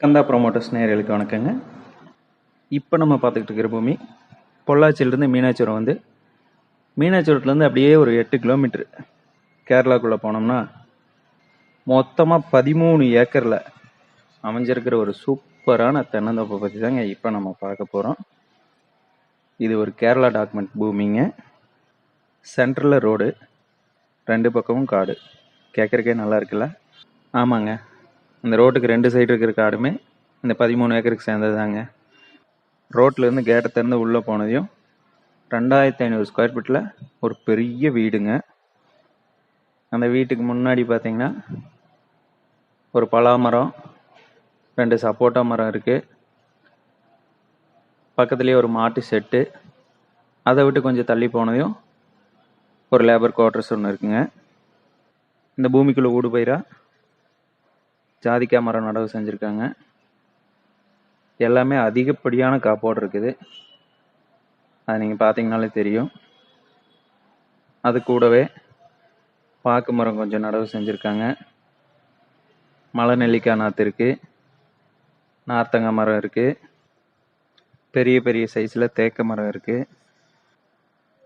கந்தா promoters நேயர்களுக்கு வணக்கங்க. இப்போ நம்ம பார்த்துக்கிட்டு இருக்கிற பூமி பொள்ளாச்சியிலேருந்து மீனாச்சுரம் வந்து மீனாச்சுரத்துலேருந்து அப்படியே ஒரு எட்டு கிலோமீட்டர் கேரளாக்குள்ளே போனோம்னா மொத்தமாக பதிமூணு ஏக்கரில் அமைஞ்சிருக்கிற ஒரு சூப்பரான தென்னந்தோப்பை பற்றி தாங்க இப்போ நம்ம பார்க்க போகிறோம் இது ஒரு கேரளா டாக்குமெண்ட் பூமிங்க. சென்ட்ரலில் ரோடு ரெண்டு பக்கமும் காடு. கேட்குறக்கே நல்லா இருக்குல்ல? ஆமாங்க. இந்த ரோட்டுக்கு ரெண்டு சைடு இருக்கிற காடுமே இந்த பதிமூணு ஏக்கருக்கு சேர்ந்தது தாங்க ரோட்லேருந்து கேட்டை திறந்து உள்ளே போனதையும் ரெண்டாயிரத்தி ஐநூறு ஸ்கொயர் ஃபீட்டில் ஒரு பெரிய வீடுங்க. அந்த வீட்டுக்கு முன்னாடி பார்த்தீங்கன்னா ஒரு பலா மரம் ரெண்டு சப்போட்டா மரம் இருக்குது பக்கத்துலேயே ஒரு மாட்டு செட்டு. அதை விட்டு கொஞ்சம் தள்ளி போனதையும் ஒரு லேபர் குவார்ட்டர்ஸ் ஒன்று இருக்குங்க. இந்த பூமிக்குள்ளே ஊடு பயிரா ஜாதிக்காய் மரம் நடவு செஞ்சுருக்காங்க. எல்லாமே அதிகப்படியான காப்போடு இருக்குது. அது நீங்கள் பார்த்தீங்கனாலே தெரியும். அது கூடவே பாக்கு மரம் கொஞ்சம் நடவு செஞ்சுருக்காங்க. மலை நெல்லிக்காய் நாற்று இருக்குது நார்த்தங்காய் மரம் இருக்குது பெரிய பெரிய சைஸில் தேக்க மரம் இருக்குது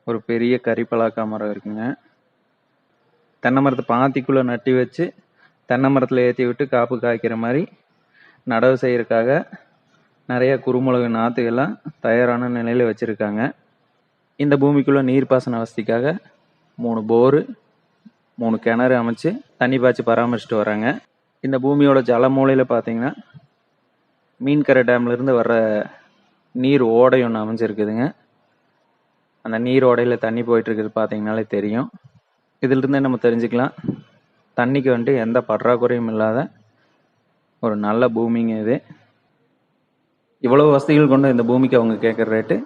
ஒரு பெரிய கறிப்பலாக்காய் மரம் இருக்குங்க. தென்னை மரத்தை பாத்திக்குள்ளே நட்டி வச்சு தென்னை மரத்தில் ஏற்றி விட்டு காப்பு காய்க்கிற மாதிரி நடவு செய்யறதுக்காக நிறைய குறுமிளகு நாற்றுகள்லாம் தயாரான நிலையில் வச்சுருக்காங்க. இந்த பூமிக்குள்ளே நீர்ப்பாசன வசதிக்காக மூணு போரு மூணு கிணறு அமைச்சு தண்ணி பாய்ச்சி பராமரிச்சுட்டு வராங்க. இந்த பூமியோட ஜல மூலையில் பார்த்தீங்கன்னா மீன்கரை டேம்லேருந்து வர்ற நீர் ஓடை ஒன்று அமைஞ்சிருக்குதுங்க. அந்த நீர் ஓடையில் தண்ணி போயிட்டுருக்குது பார்த்தீங்கனாலே தெரியும். இதிலிருந்தே நம்ம தெரிஞ்சுக்கலாம். தண்ணிக்கு வந்துட்டு எந்த பற்றாக்குறையும் இல்லாத ஒரு நல்ல பூமிங்க இது. இவ்வளோ வசதிகள் கொண்ட இந்த பூமிக்கு அவங்க கேட்குற ரேட்டு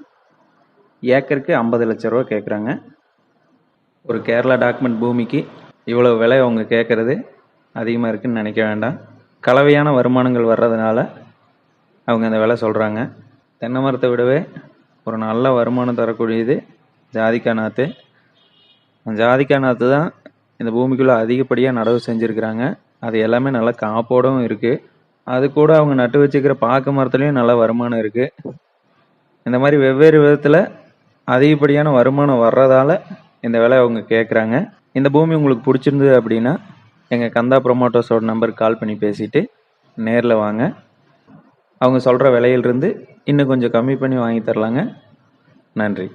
ஏக்கருக்கு ஐம்பது லட்ச ரூபா கேட்குறாங்க ஒரு கேரளா டாக்குமெண்ட் பூமிக்கு இவ்வளோ விலை அவங்க கேட்குறது அதிகமாக இருக்குன்னு நினைக்க வேண்டாம். கலவையான வருமானங்கள் வர்றதுனால அவங்க அந்த விலை சொல்கிறாங்க தென்னை மரத்தை விடவே ஒரு நல்ல வருமானம் தரக்கூடியது ஜாதிக்கா நாற்று ஜாதிக்கா நாற்று தான் இந்த பூமிக்குள்ளே அதிகப்படியாக நடவு செஞ்சுருக்கிறாங்க. அது எல்லாமே நல்லா காப்போடவும் இருக்குது அது கூட அவங்க நட்டு வச்சுக்கிற பாக்கு மரத்துலேயும் நல்ல வருமானம் இருக்குது இந்த மாதிரி வெவ்வேறு விதத்தில் அதிகப்படியான வருமானம் வர்றதால இந்த விலை அவங்க கேட்குறாங்க இந்த பூமி உங்களுக்கு பிடிச்சிருந்தது அப்படின்னா எங்கள் கந்தா ப்ரொமோட்டர்ஸோட நம்பருக்கு கால் பண்ணி பேசிவிட்டு நேரில் வாங்க. அவங்க சொல்கிற விலையிலிருந்து இன்னும் கொஞ்சம் கம்மி பண்ணி வாங்கி தரலாங்க. நன்றி.